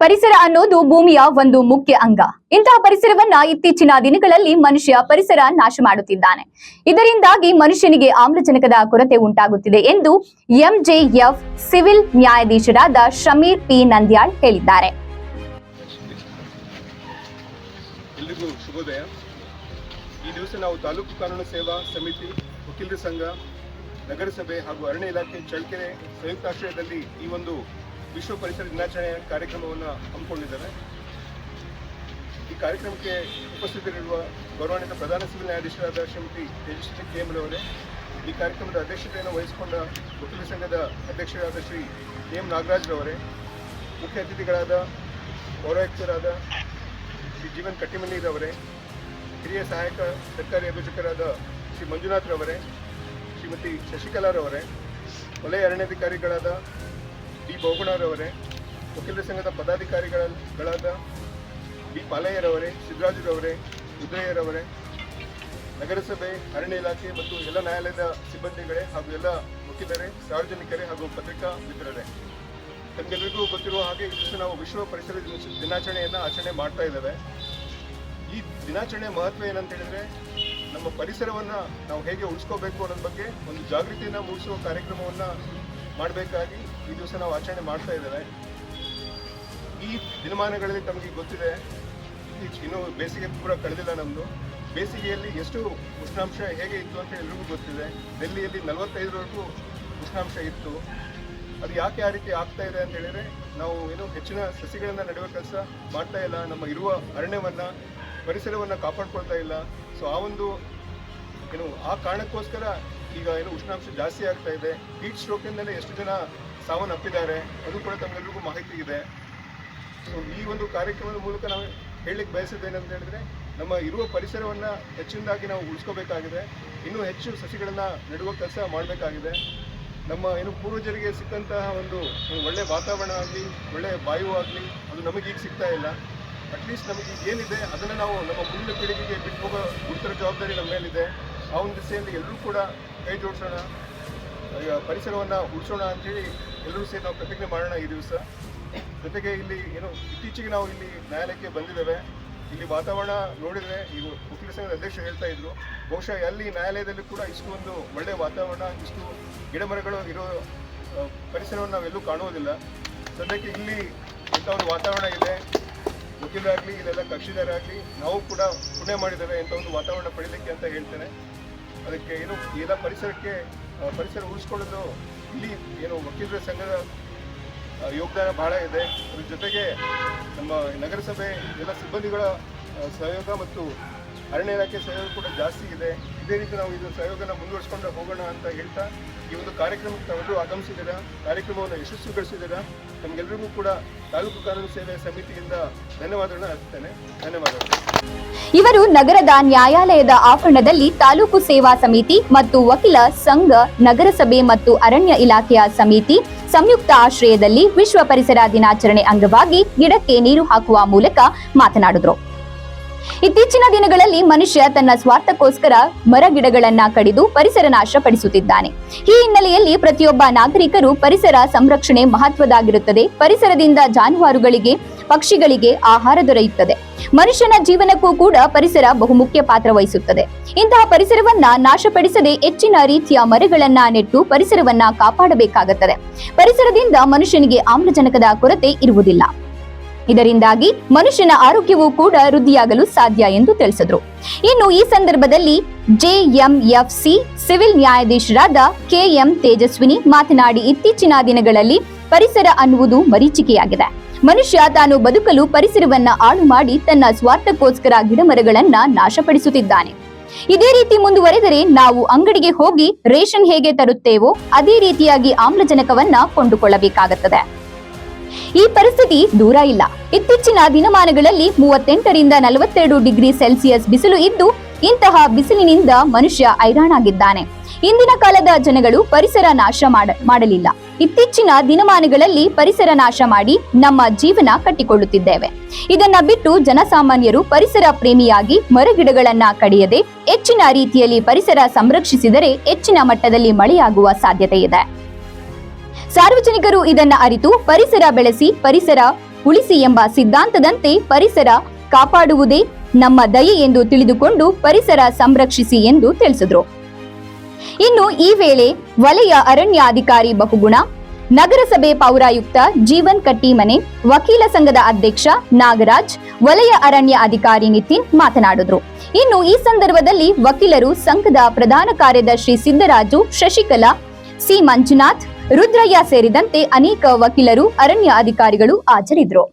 ಪರಿಸರ ಅನ್ನೋದು ಭೂಮಿಯ ಒಂದು ಮುಖ್ಯ ಅಂಗ. ಇಂತಹ ಪರಿಸರವನ್ನ ಇತ್ತೀಚಿನ ದಿನಗಳಲ್ಲಿ ಮನುಷ್ಯ ಪರಿಸರ ನಾಶ ಮಾಡುತ್ತಿದ್ದಾನೆ. ಇದರಿಂದಾಗಿ ಮನುಷ್ಯನಿಗೆ ಆಮ್ಲಜನಕದ ಕೊರತೆ ಉಂಟಾಗುತ್ತಿದೆ ಎಂದು ಎಂಜೆಎಫ್ ಸಿವಿಲ್ ನ್ಯಾಯಾಧೀಶರಾದ ಶಮೀರ್ ಪಿ. ನಂದ್ಯಾಳ್ ಹೇಳಿದ್ದಾರೆ. ಈ ದಿವಸ ನಾವು ತಾಲೂಕು ಕಾನೂನು ಸೇವಾ ಸಮಿತಿ, ವಕೀಲರ ಸಂಘ, ನಗರಸಭೆ ಹಾಗೂ ಅರಣ್ಯ ಇಲಾಖೆ ಚಳ್ಳಕೆರೆ ಸಂಯುಕ್ತಾಶ್ರಯದಲ್ಲಿ ಈ ಒಂದು ವಿಶ್ವ ಪರಿಸರ ದಿನಾಚರಣೆಯ ಕಾರ್ಯಕ್ರಮವನ್ನು ಹಮ್ಮಿಕೊಂಡಿದ್ದಾರೆ. ಈ ಕಾರ್ಯಕ್ರಮಕ್ಕೆ ಉಪಸ್ಥಿತರಿರುವ ಗೌರವಾನ್ವಿತ ಪ್ರಧಾನ ಸಿವಿಲ್ ನ್ಯಾಯಾಧೀಶರಾದ ಶ್ರೀಮತಿ ತೇಜಸ್ವಿ ಎಂ ಈ ಕಾರ್ಯಕ್ರಮದ ಅಧ್ಯಕ್ಷತೆಯನ್ನು ವಹಿಸಿಕೊಂಡ ವಕೀಲ ಸಂಘದ ಅಧ್ಯಕ್ಷರಾದ ಶ್ರೀ ಎಂ ನಾಗರಾಜ್ರವರೇ, ಮುಖ್ಯ ಅತಿಥಿಗಳಾದ ಪೌರಾಯುಕ್ತರಾದ ಶ್ರೀ ಜೀವನ್ ಕಟ್ಟಿಮನಿರವರೇ ಹಿರಿಯ ಸಹಾಯಕ ಸರ್ಕಾರಿ ಅಭಿಯೋಜಕರಾದ ಶ್ರೀ ಮಂಜುನಾಥ್ರವರೇ, ಶ್ರೀಮತಿ ಶಶಿಕಲಾರವರೇ ವಲಯ ಅರಣ್ಯಾಧಿಕಾರಿಗಳಾದ ಡಿ ಬೋಗುಣರವರೇ ವಕೀಲರ ಸಂಘದ ಪದಾಧಿಕಾರಿಗಳಾದ ಡಿ ಪಾಲಯ್ಯರವರೇ ಸಿದ್ದರಾಜುರವರೇ ಉದಯರವರೇ ನಗರಸಭೆ, ಅರಣ್ಯ ಇಲಾಖೆ ಮತ್ತು ಎಲ್ಲ ನ್ಯಾಯಾಲಯದ ಸಿಬ್ಬಂದಿಗಳೇ ಹಾಗೂ ಎಲ್ಲ ವಕೀಲರೇ, ಸಾರ್ವಜನಿಕರೇ ಹಾಗೂ ಪತ್ರಿಕಾ ಮಿತ್ರರೇ. ತಮಗೆಲ್ಲರಿಗೂ ಗೊತ್ತಿರುವ ಹಾಗೆ ದಿವಸ ನಾವು ವಿಶ್ವ ಪರಿಸರ ದಿನ- ದಿನಾಚರಣೆಯನ್ನು ಆಚರಣೆ ಮಾಡ್ತಾ ಇದ್ದೇವೆ. ಈ ದಿನಾಚರಣೆ ಮಹತ್ವ ಏನಂತ ಹೇಳಿದ್ರೆ, ನಮ್ಮ ಪರಿಸರವನ್ನು ನಾವು ಹೇಗೆ ಉಳಿಸ್ಕೋಬೇಕು ಅನ್ನೋದ್ರ ಬಗ್ಗೆ ಒಂದು ಜಾಗೃತಿಯನ್ನು ಮೂಡಿಸುವ ಕಾರ್ಯಕ್ರಮವನ್ನ ಮಾಡಬೇಕಾಗಿ ಈ ದಿವಸ ನಾವು ಆಚರಣೆ ಮಾಡ್ತಾ ಇದ್ದೇವೆ. ಈ ದಿನಮಾನಗಳಲ್ಲಿ ತಮಗೆ ಗೊತ್ತಿದೆ ಇನ್ನೂ ಬೇಸಿಗೆ ಪೂರ ಕಳೆದಿಲ್ಲ ನಮ್ಮದು ಬೇಸಿಗೆಯಲ್ಲಿ ಎಷ್ಟು ಉಷ್ಣಾಂಶ ಹೇಗೆ ಇತ್ತು ಅಂತ ಎಲ್ರಿಗೂ ಗೊತ್ತಿದೆ. ಡೆಲ್ಲಿಯಲ್ಲಿ ನಲವತ್ತೈದರವರೆಗೂ ಉಷ್ಣಾಂಶ ಇತ್ತು. ಅದು ಯಾಕೆ ಆ ರೀತಿ ಆಗ್ತಾ ಇದೆ ಅಂತ ಹೇಳಿದ್ರೆ, ನಾವು ಏನು ಹೆಚ್ಚಿನ ಸಸಿಗಳನ್ನು ನೆಡುವ ಕೆಲಸ ಮಾಡ್ತಾ ಇಲ್ಲ. ನಮ್ಮ ಇರುವ ಅರಣ್ಯವನ್ನು, ಪರಿಸರವನ್ನು ಕಾಪಾಡ್ಕೊಳ್ತಾ ಇಲ್ಲ. ಸೊ ಆ ಒಂದು, ಏನು, ಆ ಕಾರಣಕ್ಕೋಸ್ಕರ ಈಗ ಏನು ಉಷ್ಣಾಂಶ ಜಾಸ್ತಿ ಆಗ್ತಾ ಇದೆ. ಹೀಟ್ ಸ್ಟ್ರೋಕಿಂದಲೇ ಎಷ್ಟು ಜನ ಸಾವನ್ನಪ್ಪಿದ್ದಾರೆ? ಅದು ಕೂಡ ತಮ್ಮೆಲ್ಲರಿಗೂ ಮಾಹಿತಿ ಇದೆ. ಸೊ ಈ ಒಂದು ಕಾರ್ಯಕ್ರಮದ ಮೂಲಕ ನಾವು ಹೇಳಲಿಕ್ಕೆ ಬಯಸಿದ್ದೇನೆ ಹೇಳಿದ್ರೆ, ನಮ್ಮ ಇರುವ ಪರಿಸರವನ್ನ ಹೆಚ್ಚಿನದಾಗಿ ನಾವು ಉಳಿಸ್ಕೋಬೇಕಾಗಿದೆ. ಇನ್ನೂ ಹೆಚ್ಚು ಸಸಿಗಳನ್ನು ನೆಡುವ ಕೆಲಸ ಮಾಡಬೇಕಾಗಿದೆ. ನಮ್ಮ ಏನು ಪೂರ್ವಜರಿಗೆ ಸಿಕ್ಕಂತಹ ಒಂದು ಒಳ್ಳೆಯ ಒಳ್ಳೆ ವಾತಾವರಣ ಆಗಲಿ, ಒಳ್ಳೆ ವಾಯು ಆಗಲಿ, ಅದು ನಮಗೆ ಈಗ ಸಿಗ್ತಾ ಇಲ್ಲ. ಅಟ್ಲೀಸ್ಟ್ ನಮಗೆ ಏನಿದೆ, ಅದನ್ನು ನಾವು ನಮ್ಮ ಮುಂದಿನ ಪೀಳಿಗೆಗೆ ಬಿಟ್ಟು ಹೋಗೋ ಗುರುತರ ಜವಾಬ್ದಾರಿ ನಮ್ಮ ಮೇಲಿದೆ. ಆ ಒಂದು ದಿಸೆಯಲ್ಲಿ ಎಲ್ಲರೂ ಕೂಡ ಕೈ ಜೋಡಿಸೋಣ ಪರಿಸರವನ್ನು ಉಳಿಸೋಣ ಅಂತೇಳಿ ಎಲ್ಲರೂ ಸೇರಿ ನಾವು ಪ್ರತಿಜ್ಞೆ ಮಾಡೋಣ ಈ ದಿವಸ. ಜೊತೆಗೆ ಇಲ್ಲಿ ಏನು ಇತ್ತೀಚೆಗೆ ನಾವು ಇಲ್ಲಿ ನ್ಯಾಯಾಲಯಕ್ಕೆ ಬಂದಿದ್ದೇವೆ. ಇಲ್ಲಿ ವಾತಾವರಣ ನೋಡಿದರೆ ಈಗ ವಕೀಲ ಸಂಘದ ಅಧ್ಯಕ್ಷರು ಹೇಳ್ತಾ ಇದ್ರು, ಬಹುಶಃ ಅಲ್ಲಿ ನ್ಯಾಯಾಲಯದಲ್ಲಿ ಕೂಡ ಇಷ್ಟು ಒಂದು ಒಳ್ಳೆಯ ವಾತಾವರಣ, ಇಷ್ಟು ಗಿಡಮರಗಳು ಇರೋ ಪರಿಸರವನ್ನು ನಾವೆಲ್ಲೂ ಕಾಣುವುದಿಲ್ಲ. ಸದ್ಯಕ್ಕೆ ಇಲ್ಲಿ ಇಂಥ ಒಂದು ವಾತಾವರಣ ಇದೆ. ವಕೀಲರಾಗಲಿ ಇಲ್ಲೆಲ್ಲ ಕಕ್ಷಿದಾರಾಗಲಿ ನಾವು ಕೂಡ ಪುಣ್ಯ ಮಾಡಿದ್ದೇವೆ ಇಂಥ ಒಂದು ವಾತಾವರಣ ಪಡೀಲಿಕ್ಕೆ ಅಂತ ಹೇಳ್ತೇನೆ. ಅದಕ್ಕೆ ಏನು ಎಲ್ಲ ಪರಿಸರಕ್ಕೆ ಪರಿಸರ ಉಳಿಸ್ಕೊಳ್ಳೋದು ಇಲ್ಲಿ ಏನು ವಕೀಲರ ಸಂಘದ ಯೋಗದಾನ ಬಹಳ ಇದೆ. ಅದ್ರ ಜೊತೆಗೆ ನಮ್ಮ ನಗರಸಭೆ ಎಲ್ಲ ಸಿಬ್ಬಂದಿಗಳ ಸಹಯೋಗ ಮತ್ತು ಅರಣ್ಯ ಇಲಾಖೆ ಸಹಯೋಗ ಕೂಡ ಜಾಸ್ತಿ ಇದೆ. ಇದೇ ರೀತಿ ನಾವು ಇದು ಸಹಯೋಗನ ಮುಂದುವರಿಸ್ಕೊಂಡು ಹೋಗೋಣ ಅಂತ ಹೇಳ್ತಾ ಈ ಒಂದು ಕಾರ್ಯಕ್ರಮಕ್ಕೆ ತಾವೆಲ್ಲರೂ ಆಗಮಿಸಿದ್ದೀರಾ? ಕಾರ್ಯಕ್ರಮವನ್ನು ಯಶಸ್ವಿಗೊಳಿಸಿದ್ದೀರಾ? ನಮಗೆಲ್ಲರಿಗೂ ಕೂಡ ತಾಲೂಕು ಕಾನೂನು ಸೇವೆ ಸಮಿತಿಯಿಂದ ಧನ್ಯವಾದಗಳನ್ನ ಅರ್ಪಿಸ್ತೇನೆ. ಧನ್ಯವಾದಗಳು. ಇವರು ನಗರದ ನ್ಯಾಯಾಲಯದ ಆವರಣದಲ್ಲಿ ತಾಲೂಕು ಸೇವಾ ಸಮಿತಿ ಮತ್ತು ವಕೀಲ ಸಂಘ, ನಗರಸಭೆ ಮತ್ತು ಅರಣ್ಯ ಇಲಾಖೆಯ ಸಮಿತಿ ಸಂಯುಕ್ತ ಆಶ್ರಯದಲ್ಲಿ ವಿಶ್ವ ಪರಿಸರ ದಿನಾಚರಣೆ ಅಂಗವಾಗಿ ಗಿಡಕ್ಕೆ ನೀರು ಹಾಕುವ ಮೂಲಕ ಮಾತನಾಡಿದ್ರು. ಇತ್ತೀಚಿನ ದಿನಗಳಲ್ಲಿ ಮನುಷ್ಯ ತನ್ನ ಸ್ವಾರ್ಥಕ್ಕೋಸ್ಕರ ಮರ ಗಿಡಗಳನ್ನ ಕಡಿದು ಪರಿಸರ ನಾಶ ಪಡಿಸುತ್ತಿದ್ದಾನೆ ಈ ಹಿನ್ನೆಲೆಯಲ್ಲಿ ಪ್ರತಿಯೊಬ್ಬ ನಾಗರಿಕರು ಪರಿಸರ ಸಂರಕ್ಷಣೆ ಮಹತ್ವದಾಗಿರುತ್ತದೆ. ಪರಿಸರದಿಂದ ಜಾನುವಾರುಗಳಿಗೆ, ಪಕ್ಷಿಗಳಿಗೆ ಆಹಾರ ದೊರೆಯುತ್ತದೆ. ಮನುಷ್ಯನ ಜೀವನಕ್ಕೂ ಕೂಡ ಪರಿಸರ ಬಹುಮುಖ್ಯ ಪಾತ್ರ ವಹಿಸುತ್ತದೆ. ಇಂತಹ ಪರಿಸರವನ್ನ ನಾಶಪಡಿಸದೆ ಹೆಚ್ಚಿನ ರೀತಿಯ ಮರಗಳನ್ನ ನೆಟ್ಟು ಪರಿಸರವನ್ನ ಕಾಪಾಡಬೇಕಾಗುತ್ತದೆ. ಪರಿಸರದಿಂದ ಮನುಷ್ಯನಿಗೆ ಆಮ್ಲಜನಕದ ಕೊರತೆ ಇರುವುದಿಲ್ಲ. ಇದರಿಂದಾಗಿ ಮನುಷ್ಯನ ಆರೋಗ್ಯವೂ ಕೂಡ ವೃದ್ಧಿಯಾಗಲು ಸಾಧ್ಯ ಎಂದು ತಿಳಿಸಿದ್ರು. ಇನ್ನು ಈ ಸಂದರ್ಭದಲ್ಲಿ ಜೆಎಂಎಫ್ಸಿ ಸಿವಿಲ್ ನ್ಯಾಯಾಧೀಶರಾದ ಕೆಎಂ ತೇಜಸ್ವಿನಿ ಮಾತನಾಡಿ ಇತ್ತೀಚಿನ ದಿನಗಳಲ್ಲಿ ಪರಿಸರ ಅನ್ನುವುದು ಮರೀಚಿಕೆಯಾಗಿದೆ. ಮನುಷ್ಯ ತಾನು ಬದುಕಲು ಪರಿಸರವನ್ನ ಹಾಳು ಮಾಡಿ ತನ್ನ ಸ್ವಾರ್ಥಕ್ಕೋಸ್ಕರ ಗಿಡಮರಗಳನ್ನ ನಾಶಪಡಿಸುತ್ತಿದ್ದಾನೆ. ಇದೇ ರೀತಿ ಮುಂದುವರೆದರೆ ನಾವು ಅಂಗಡಿಗೆ ಹೋಗಿ ರೇಷನ್ ಹೇಗೆ ತರುತ್ತೇವೋ ಅದೇ ರೀತಿಯಾಗಿ ಆಮ್ಲಜನಕವನ್ನ ಕೊಂಡುಕೊಳ್ಳಬೇಕಾಗುತ್ತದೆ. ಈ ಪರಿಸ್ಥಿತಿ ದೂರ ಇಲ್ಲ. ಇತ್ತೀಚಿನ ದಿನಮಾನಗಳಲ್ಲಿ ಮೂವತ್ತೆಂಟರಿಂದ ನಲವತ್ತೆರಡು ಡಿಗ್ರಿ ಸೆಲ್ಸಿಯಸ್ ಬಿಸಿಲು ಇದ್ದು, ಇಂತಹ ಬಿಸಿಲಿನಿಂದ ಮನುಷ್ಯ ಐರಾಣಾಗಿದ್ದಾನೆ ಇಂದಿನ ಕಾಲದ ಜನಗಳು ಪರಿಸರ ನಾಶ ಮಾಡ, ಮಾಡಲಿಲ್ಲ. ಇತ್ತೀಚಿನ ದಿನಮಾನಗಳಲ್ಲಿ ಪರಿಸರ ನಾಶ ಮಾಡಿ ನಮ್ಮ ಜೀವನ ಕಟ್ಟಿಕೊಳ್ಳುತ್ತಿದ್ದೇವೆ. ಇದನ್ನ ಬಿಟ್ಟು ಜನಸಾಮಾನ್ಯರು ಪರಿಸರ ಪ್ರೇಮಿಯಾಗಿ ಮರಗಿಡಗಳನ್ನ ಕಡಿಯದೆ ಹೆಚ್ಚಿನ ರೀತಿಯಲ್ಲಿ ಪರಿಸರ ಸಂರಕ್ಷಿಸಿದರೆ ಹೆಚ್ಚಿನ ಮಟ್ಟದಲ್ಲಿ ಮಳೆಯಾಗುವ ಸಾಧ್ಯತೆ ಇದೆ. ಸಾರ್ವಜನಿಕರು ಇದನ್ನ ಅರಿತು ಪರಿಸರ ಬೆಳೆಸಿ, ಪರಿಸರ ಉಳಿಸಿ ಎಂಬ ಸಿದ್ಧಾಂತದಂತೆ ಪರಿಸರ ಕಾಪಾಡುವುದೇ ನಮ್ಮ ದಯೆ ಎಂದು ತಿಳಿದುಕೊಂಡು ಪರಿಸರ ಸಂರಕ್ಷಿಸಿ ಎಂದು ತಿಳಿಸಿದ್ರು. ಇನ್ನು ಈ ವೇಳೆ ವಲಯ ಅರಣ್ಯಾಧಿಕಾರಿ ಬಹುಗುಣ, ನಗರಸಭೆ ಪೌರಾಯುಕ್ತ ಜೀವನ್ ಕಟ್ಟಿಮನೆ, ವಕೀಲ ಸಂಘದ ಅಧ್ಯಕ್ಷ ನಾಗರಾಜ್, ವಲಯ ಅರಣ್ಯ ಅಧಿಕಾರಿ ನಿತಿನ್ ಮಾತನಾಡಿದ್ರು. ಇನ್ನು ಈ ಸಂದರ್ಭದಲ್ಲಿ ವಕೀಲರು ಸಂಘದ ಪ್ರಧಾನ ಕಾರ್ಯದರ್ಶಿ ಸಿದ್ದರಾಜು, ಶಶಿಕಲಾ, ಸಿ ಮಂಜುನಾಥ್ ರುದ್ರಯ್ಯ ಸೇರಿದಂತೆ ಅನೇಕ ವಕೀಲರು ಅರಣ್ಯ ಅಧಿಕಾರಿಗಳು ಹಾಜರಿದ್ದರು